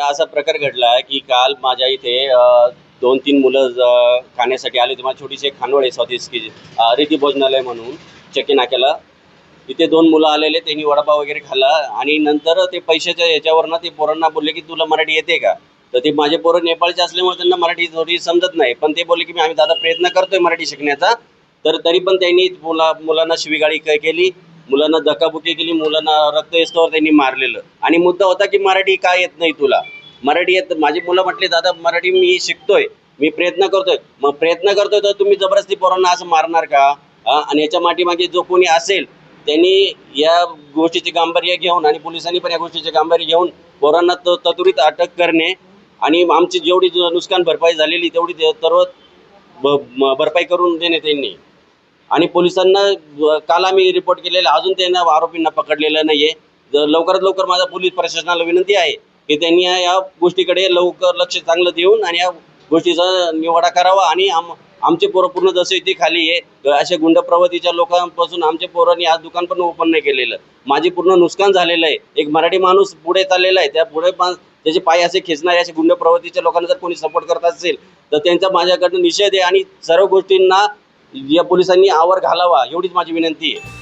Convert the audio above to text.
असा प्रकार घडला की काल माझ्या इथे दोन तीन मुलं खाण्यासाठी आले होते. माझी छोटीशी खानवळ आहे आहे स्वदेशी की रिती भोजनालय म्हणून चक्की नाक्याला तिथे दोन मुलं आलेले त्यांनी वडापाव वगैरे खाल्ला आणि नंतर ते पैशाच्या याच्यावरनं ते पोरांना बोलले की तुला मराठी येते का? तर ते माझे पोरं नेपाळचे असल्यामुळे त्यांना मराठी थोडी समजत नाही. पण ते बोलले की मी आम्ही दादा प्रयत्न करतोय मराठी शिकण्याचा. तर तरी पण त्यांनी मुला मुलांना शिवीगाळी केली. मुलांना धकाबुकी केली मुलांना रक्त येस्तोवर त्यांनी मारलेलं. आणि मुद्दा होता की मराठी का येत नाही तुला? मराठी येत माझी मुलं म्हटली दादा मराठी मी शिकतोय मी प्रयत्न करतोय. मग प्रयत्न करतोय तर तुम्ही जबरदस्ती पोरांना असं मारणार का? आणि याच्या माठीमागे जो कोणी असेल त्यांनी या गोष्टीचे गांभीर्य घेऊन आणि पोलिसांनी पण या गोष्टीचे गांभीर्य घेऊन पोरांना त- अटक करणे आणि आमची जेवढी नुकसान भरपाई झालेली तेवढी सर्व भरपाई करून देणे त्यांनी. आणि पोलिसांना काल आम्ही रिपोर्ट केलेला अजून त्यांना आरोपींना पकडलेलं नाही जर लवकरात लवकर माझा पोलीस प्रशासनाला विनंती आहे की त्यांनी या- गोष्टीकडे लवकर लक्ष चांगलं देऊन आणि या गोष्टीचा निवाडा करावा आणि आम आमचे पोरं पूर्ण जसे इथे खाली आहे अशा गुंड प्रवृत्तीच्या लोकांपासून आमचे पोरांनी आज दुकान पण ओपन नाही केलेलं. माझी पूर्ण नुकसान झालेलं आहे. एक मराठी माणूस पुढे चाललेला आहे. त्या पुढे पण त्याचे पाय असे खेचणारे असे गुंड प्रवृत्तीच्या लोकांना जर कोणी सपोर्ट करत असेल तर त्यांचा माझ्याकडनं निषेध आहे आणि सर्व गोष्टींना या पोलिसांनी आवर घालावा एवढीच माझी विनंती आहे.